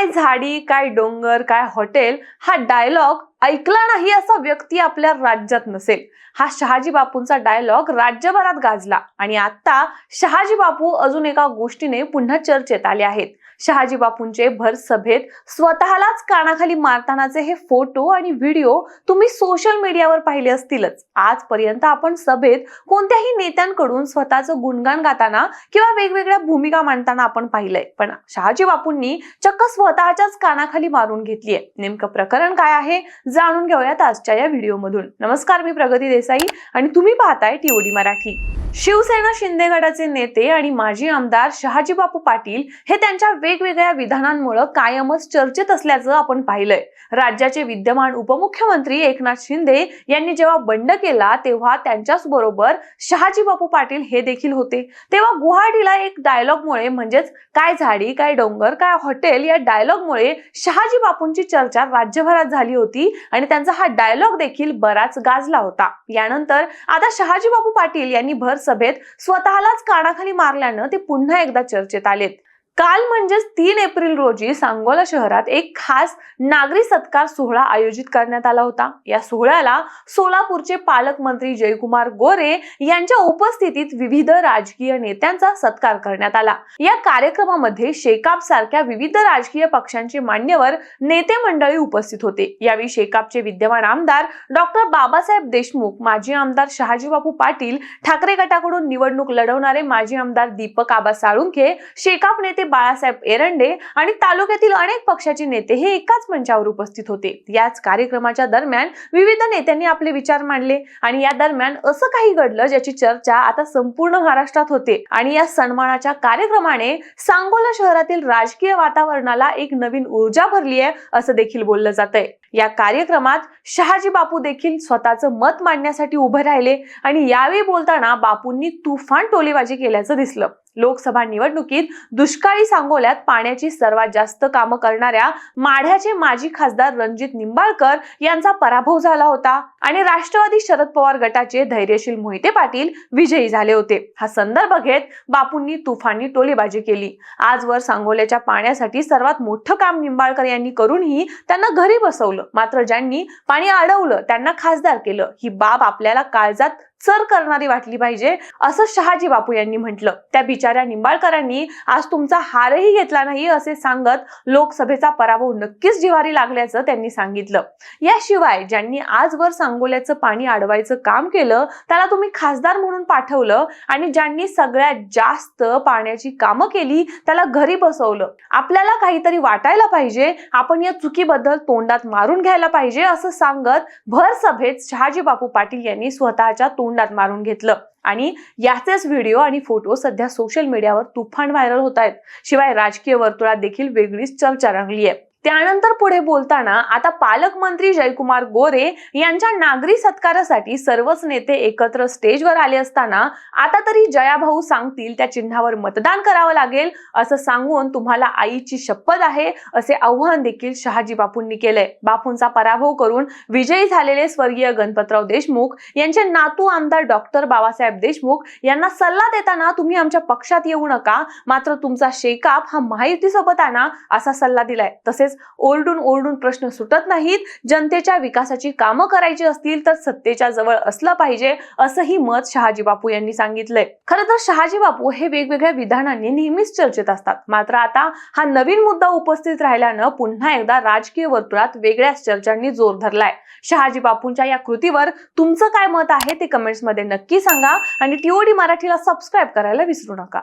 काय झाडी काय डोंगर काय हॉटेल हा डायलॉग ऐकला नाही असा व्यक्ती आपल्या राज्यात नसेल. हा शहाजी बापूंचा डायलॉग राज्यभरात गाजला आणि आता शहाजी बापू अजून एका गोष्टीने पुन्हा चर्चेत आले आहेत. शहाजी बापूंचे भर सभेत स्वतःलाच कानाखाली मारतानाचे हे फोटो आणि व्हिडिओ तुम्ही सोशल मीडियावर पाहिले असतीलच. आजपर्यंत आपण सभेत कोणत्याही नेत्यांकडून स्वतःचं गुणगान गाताना किंवा वेगवेगळ्या भूमिका मांडताना आपण पाहिलंय. पण शहाजी बापूंनी चक्क स्वतःच्याच कानाखाली मारून घेतलीय. नेमकं प्रकरण काय आहे जाणून घेऊयात आजच्या या व्हिडिओमधून. नमस्कार मी प्रगती देसाई आणि तुम्ही पाहताय टीओडी मराठी. शिवसेना शिंदे गटाचे नेते आणि माजी आमदार शहाजी बापू पाटील हे त्यांच्या वेगवेगळ्या विधानांमुळे कायमच चर्चेत असल्याचं आपण पाहिलंय. राज्याचे विद्यमान उपमुख्यमंत्री एकनाथ शिंदे यांनी जेव्हा बंड केला तेव्हा त्यांच्याच बरोबर शहाजी बापू पाटील हे देखील होते. तेव्हा गुवाहाटीला एक डायलॉगमुळे म्हणजेच काय झाडी काय डोंगर काय हॉटेल या डायलॉगमुळे शहाजी बापूंची चर्चा राज्यभरात झाली होती आणि त्यांचा हा डायलॉग देखील बराच गाजला होता. यानंतर आता शहाजी बापू पाटील यांनी भर सभेत स्वतःलाच कानाखाली मारल्यानं ते पुन्हा एकदा चर्चेत आलेत. काल म्हणजेच तीन एप्रिल रोजी सांगोला शहरात एक खास नागरी सत्कार सोहळा आयोजित करण्यात आला होता. या सोहळ्याला सोलापूरचे पालकमंत्री जयकुमार गोरे यांच्या उपस्थितीत विविध राजकीय नेत्यांचा सत्कार करण्यात आला. या कार्यक्रमामध्ये शेकाप सारख्या विविध राजकीय पक्षांचे मान्यवर नेते मंडळी उपस्थित होते. यावेळी शेकापचे विद्यमान आमदार डॉक्टर बाबासाहेब देशमुख माजी आमदार शहाजीबापू पाटील ठाकरे गटाकडून निवडणूक लढवणारे माजी आमदार दीपक आबा साळुंखे शेकाप नेते बाळासाहेब एरंडे आणि तालुक्यातील अनेक पक्षाचे नेते हे एकाच मंचावर उपस्थित होते. याच कार्यक्रमाच्या दरम्यान विविध नेत्यांनी आपले विचार मांडले आणि या दरम्यान असं काही घडलं ज्याची चर्चा आता संपूर्ण महाराष्ट्रात होते. आणि या सन्मानाच्या कार्यक्रमाने सांगोला शहरातील राजकीय वातावरणाला एक नवीन ऊर्जा भरली आहे असं देखील बोललं जात आहे या कार्यक्रमात शहाजी बापू देखील स्वतःचं मत मांडण्यासाठी उभे राहिले आणि यावेळी बोलताना बापूंनी तुफान टोलेबाजी केल्याचं दिसलं. लोकसभा निवडणुकीत दुष्काळी सांगोल्यात पाण्याची सर्वात जास्त कामं करणाऱ्या माढ्याचे माजी खासदार रणजित निंबाळकर यांचा पराभव झाला होता. आणि राष्ट्रवादी शरद पवार गटाचे धैर्यशील मोहिते पाटील विजयी झाले होते. हा संदर्भ घेत बापूंनी तुफानी टोलेबाजी केली. आजवर सांगोल्याच्या पाण्यासाठी सर्वात मोठं काम निंबाळकर यांनी करूनही त्यांना घरी बसवलं. मात्र ज्यांनी पाणी अडवलं त्यांना खासदार केलं. ही बाब आपल्याला काळजात चर करणारी वाटली पाहिजे असं शहाजी बापू यांनी म्हटलं. त्या बिचाऱ्या निंबाळकरांनी आज तुमचा हारही घेतला नाही असे सांगत लोकसभेचा पराभव नक्कीच जिवारी लागल्याचं त्यांनी सांगितलं. याशिवाय ज्यांनी आजवर सांगोल्याचं पाणी अडवायचं काम केलं त्याला तुम्ही खासदार म्हणून पाठवलं आणि ज्यांनी सगळ्यात जास्त पाण्याची कामं केली त्याला घरी बसवलं. आपल्याला काहीतरी वाटायला पाहिजे आपण या चुकीबद्दल तोंडात मारून घ्यायला पाहिजे असं सांगत भर सभेत शहाजी बापू पाटील यांनी स्वतःच्या तोंडात मारून घेतलं. आणि याचेच व्हिडिओ आणि फोटो सध्या सोशल मीडियावर तुफान व्हायरल होत आहेत. शिवाय राजकीय वर्तुळात देखील वेगळीच चर्चा रंगली आहे त्यानंतर पुढे बोलताना आता पालकमंत्री जयकुमार गोरे यांच्या नागरी सत्कारासाठी सर्वच नेते एकत्र स्टेजवर आले असताना आता तरी जयाभाऊ सांगतील त्या चिन्हावर मतदान करावं लागेल असं सांगून तुम्हाला आईची शपथ आहे असे आव्हान देखील शहाजी बापूंनी केलंय. बापूंचा पराभव करून विजयी झालेले स्वर्गीय गणपतराव देशमुख यांचे नातू आमदार डॉक्टर बाबासाहेब देशमुख यांना सल्ला देताना तुम्ही आमच्या पक्षात येऊ नका मात्र तुमचा शेकाप हा महायुतीसोबत आणा असा सल्ला दिलाय. तसेच ओरडून ओरडून प्रश्न सुटत नाहीत. जनतेच्या विकासाची कामं करायची असतील तर सत्तेच्या जवळ असलं पाहिजे असंही मत शहाजी बापू यांनी सांगितलंय. खरं तर शहाजी बापू हे वेगवेगळ्या विधानांनी नेहमीच चर्चेत असतात. मात्र आता हा नवीन मुद्दा उपस्थित राहिल्यानं पुन्हा एकदा राजकीय वर्तुळात वेगळ्याच चर्चांनी जोर धरलाय. शहाजी बापूंच्या या कृतीवर तुमचं काय मत आहे ते कमेंट्समध्ये नक्की सांगा आणि टीओडी मराठीला सबस्क्राईब करायला विसरू नका.